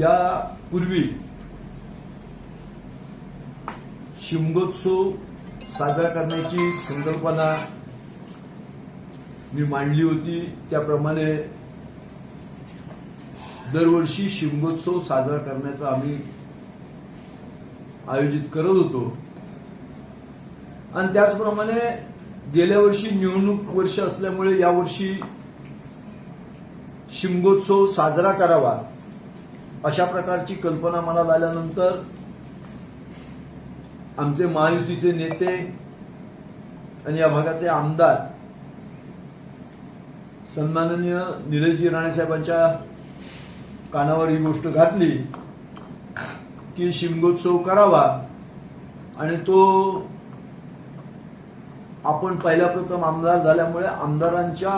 यापूर्वी शिमगोत्सव साजरा करण्याची संकल्पना मी मांडली होती. त्याप्रमाणे दरवर्षी शिमगोत्सव साजरा करण्याचा आम्ही आयोजित करत होतो. आणि त्याचप्रमाणे गेल्या वर्षी निवडणूक वर्ष असल्यामुळे यावर्षी शिमगोत्सव साजरा करावा. अशा प्रकारची कल्पना मनात आल्यानंतर आमचे महायुतीचे नेते आणि या भागाचे आमदार सन्माननीय निलेशजी राणे साहेबांच्या कानावर ही गोष्ट घातली की शिमगोत्सव करावा आणि तो आपण पहिल्या प्रथम आमदार झाल्यामुळे आमदारांच्या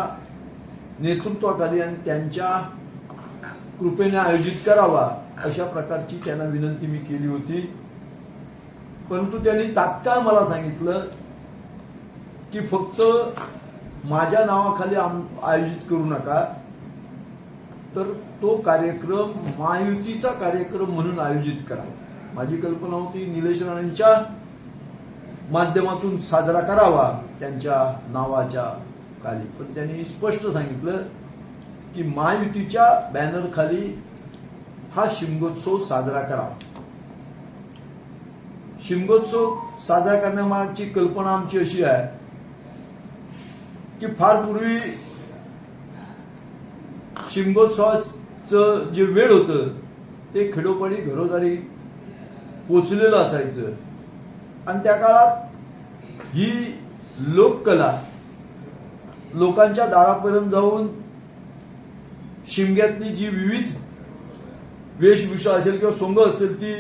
नेतृत्वाखाली आणि त्यांच्या कृपेने आयोजित करावा अशा प्रकारची त्यांना विनंती मी केली होती. परंतु त्यांनी तात्काळ मला सांगितलं की फक्त माझ्या नावाखाली आम- आयोजित करू नका. तर तो कार्यक्रम महायुतीचा कार्यक्रम म्हणून आयोजित करा. माझी कल्पना होती निलेश राणेंच्या माध्यमातून साजरा करावा त्यांच्या नावाच्या खाली. पण त्यांनी स्पष्ट सांगितलं की महायुतीच्या बॅनर खाली हा शिमगोत्सव साजरा करावा शिमगोत्सव साजरा करण्यामागची कल्पना आमची अशी आहे की फार पूर्वी शिमगोत्सवाचं जे वेळ होतं ते खेडोपाडी घरोदारी पोचलेलं असायचं. आणि त्या काळात ही लोककला लोकांच्या दारापर्यंत जाऊन शिमग्यातली जी विविध वेशभूषा असेल किंवा सोंग असेल ती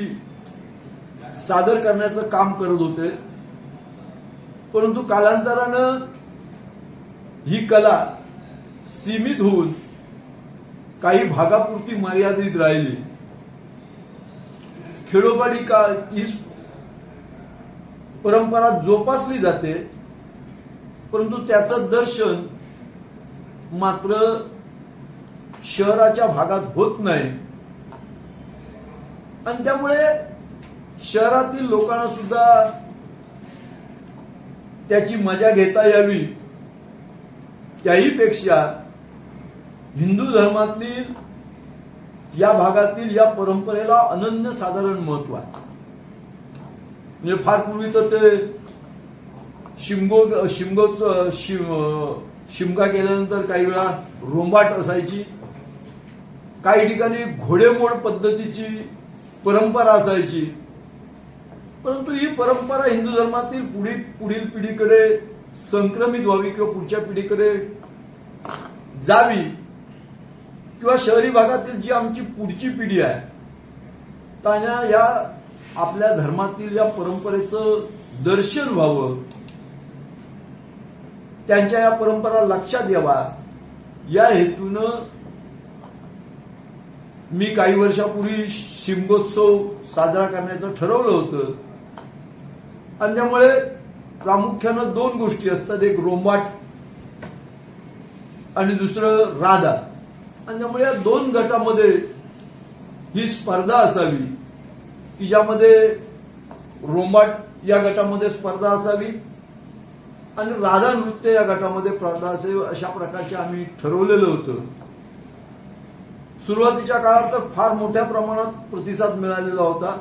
सादर करण्याचं काम करत होते. परंतु कालांतरानं ही कला सीमित होऊन काही भागापुरती मर्यादित राहिली. खेडोपाडी का ही परंपरा जोपासली जाते परंतु त्याचं दर्शन मात्र शहराच्या भागात होत नाही. आणि त्यामुळे शहरातील लोकांना सुद्धा त्याची मजा घेता यावी. त्याही पेक्षा हिंदू धर्मातील या भागातील या परंपरेला अनन्य साधारण महत्त्व आहे. म्हणजे फार पूर्वी तर ते शिमगो शिमगोच शिमगा केल्यानंतर काही वेळा रोंबाट असायची. काही ठिकाणी घोडेमोड पद्धतीची परंपरा असायची. परंतु ही परंपरा हिंदू धर्मातील पुढील पुढील पिढीकडे संक्रमित व्हावी किंवा पुढच्या पिढीकडे जावी किंवा शहरी भागातील जी आमची पुढची पिढी आहे त्यांना या आपल्या धर्मातील या परंपरेचं दर्शन व्हावं. त्यांच्या या परंपरा लक्षात यावा या हेतूनं मी काही वर्षापूर्वी शिमगोत्सव साजरा करण्याचं ठरवलं होतं. आणि त्यामुळे प्रामुख्यानं दोन गोष्टी असतात. एक रोंबाट आणि दुसरं राधा. आणि त्यामुळे या दोन गटामध्ये ही स्पर्धा असावी की ज्यामध्ये रोंबाट या गटामध्ये स्पर्धा असावी आणि राधा नृत्य या गटामध्ये स्पर्धा असावी अशा प्रकारचे आम्ही ठरवलेलं होतं. सुरुवातीच्या काळात तर फार मोठ्या प्रमाणात प्रतिसाद मिळालेला होता.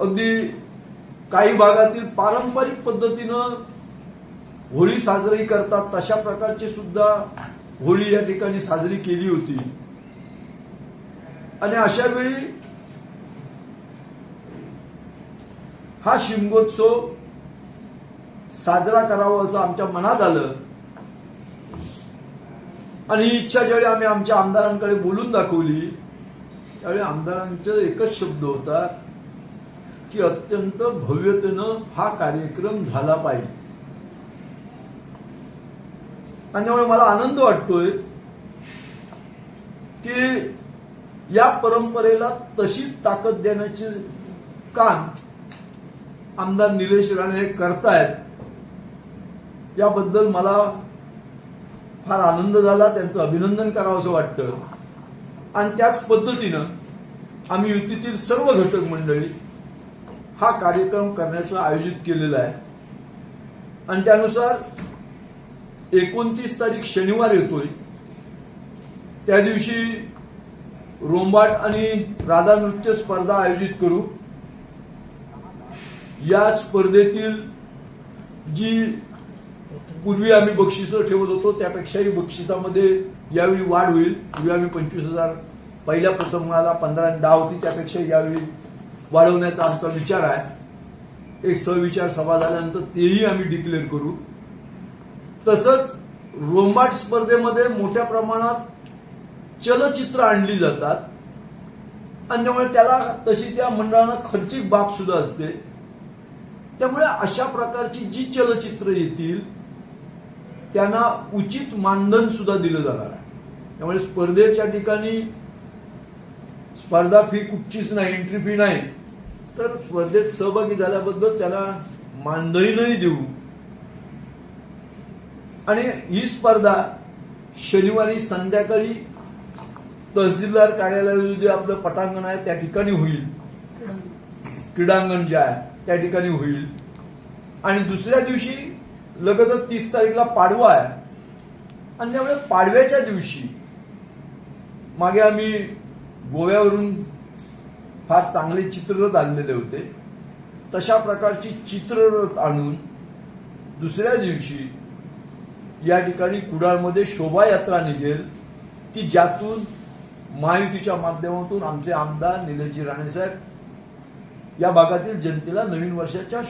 अगदी काही भागातील पारंपरिक पद्धतीनं होळी साजरी करतात तशा प्रकारची सुद्धा होळी या ठिकाणी साजरी केली होती. आणि अशा वेळी हा शिमगोत्सव साजरा करावा असं आमच्या मनात आलं. आणि ही इच्छा ज्यावेळी आम्ही आमच्या आमदारांकडे बोलून दाखवली त्यावेळी आमदारांचा एकच शब्द होता की अत्यंत भव्यतेनं हा कार्यक्रम झाला पाहिजे. आणि त्यामुळे मला आनंद वाटतोय की या परंपरेला तशी ताकद देण्याचे काम आमदार निलेश राणे हे करतायत याबद्दल मला फार आनंद झाला त्यांचं अभिनंदन करावं असं वाटतं. आणि त्याच पद्धतीनं आम्ही युतीतील सर्व घटक मंडळी हा कार्यक्रम करण्याचं आयोजित केलेला आहे. आणि त्यानुसार एकोणतीस तारीख शनिवार येतोय. त्या दिवशी रोंबाट आणि राधा नृत्य स्पर्धा आयोजित करू. या स्पर्धेतील जी पूर्वी आम्ही बक्षिसं ठेवत होतो त्यापेक्षाही बक्षिसामध्ये यावेळी वाढ होईल. पूर्वी आम्ही पंचवीस हजार पहिल्या प्रथमाला पंधरा दहा होती त्यापेक्षा यावेळी वाढवण्याचा आमचा विचार आहे. एक सहविचार सभा झाल्यानंतर तेही आम्ही डिक्लेअर करू. तसंच रोंबाट स्पर्धेमध्ये मोठ्या प्रमाणात चलचित्र आणली जातात. आणि त्यामुळे त्याला तशी त्या मंडळानं खर्चिक बाब सुद्धा असते. त्यामुळे अशा प्रकारची जी चलचित्र येतील त्यांना उचित मानधन सुद्धा दिलं जाणार आहे. त्यामुळे स्पर्धेच्या ठिकाणी स्पर्धा फी कुठचीच नाही एंट्री फी नाही. तर स्पर्धेत सहभागी झाल्याबद्दल त्याला मानधनही देऊ. आणि ही स्पर्धा शनिवारी संध्याकाळी तहसीलदार कार्यालयाचं जे आपलं पटांगण आहे त्या ठिकाणी होईल. क्रीडांगण जे आहे त्या ठिकाणी होईल. आणि दुसऱ्या दिवशी लगतच तीस तारीखला पाडवा आहे. आणि त्यामुळे पाडव्याच्या दिवशी मागे आम्ही गोव्यावरून फार चांगले चित्ररथ आणलेले होते. तशा प्रकारची चित्ररथ आणून दुसऱ्या दिवशी या ठिकाणी कुडाळमध्ये शोभायात्रा निघेल की ज्यातून महायुतीच्या माध्यमातून आमचे आमदार निलजी राणेसाहेब या भागातील जनतेला नवीन वर्षाच्या